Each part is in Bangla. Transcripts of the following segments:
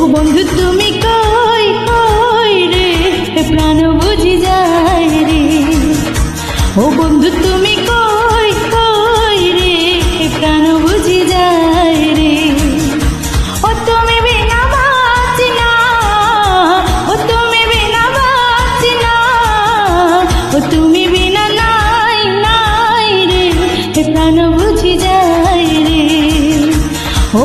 ও বন্ধু, তুমি কই কই রে? প্রাণ বুঝি যায় রে। ও বন্ধু, তুমি কই কই রে? প্রাণ বুঝি যায় রে। ও তুমি বিনা বাঁচি না ও তুমি বিনা বাঁচি না ও তুমি বিনা নাই নাই রে। প্রাণ বুঝি যায় রে। ও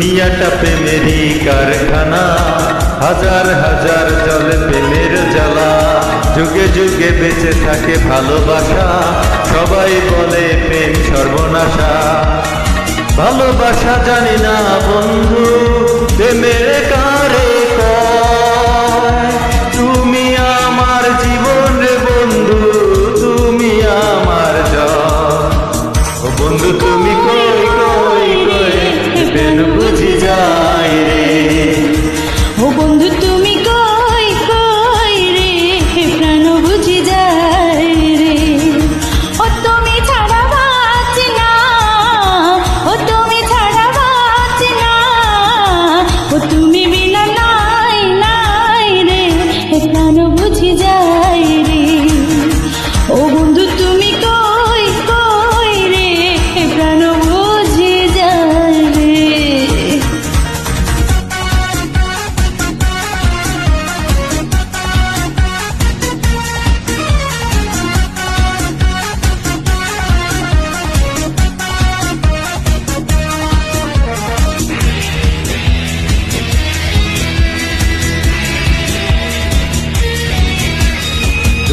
দুনিয়াটা প্রেমেরই কারখানা। হাজার হাজার জলে প্রেমের জ্বালা। যুগে যুগে বেঁচে থাকে ভালোবাসা। সবাই বলে প্রেম সর্বনাশা। ভালোবাসা জানি না বন্ধু, প্রেমের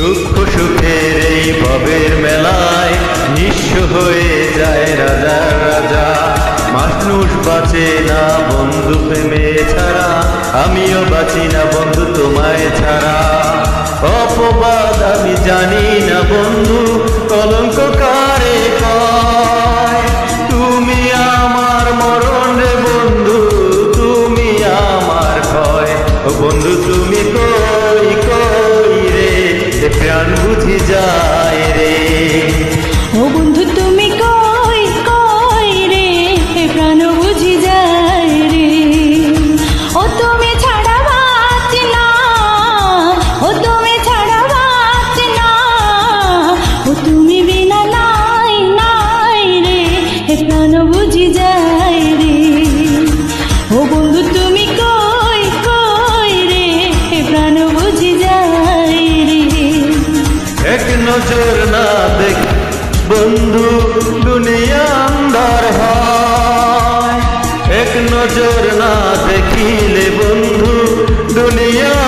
দুঃখ সুখের এই ভবের মেলায় নিঃস্ব হয়ে যায় রাজা রাজা। মানুষ বাঁচে না বন্ধু প্রেমে ছাড়া, আমিও বাঁচি না বন্ধু তোমায় ছাড়া। অপবাদ আমি জানি না বন্ধু, কলঙ্ক কারে কয় তুমি আমার নজর না দেখ বন্ধু দুনিয়া আন্ধার হয়। এক নজর না দেখিলে বন্ধু দুনিয়া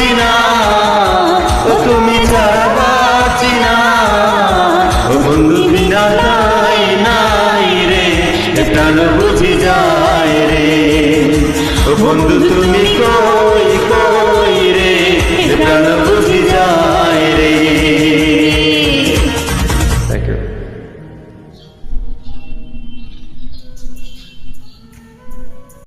বাঁচি তুমি ছাড়া বাঁচি না ও বন্ধু, বিনা তাই নাই রে প্রাণ বুঝি যায় রে। ও বন্ধু, তুমি কই কই রে প্রাণ বুঝি যায়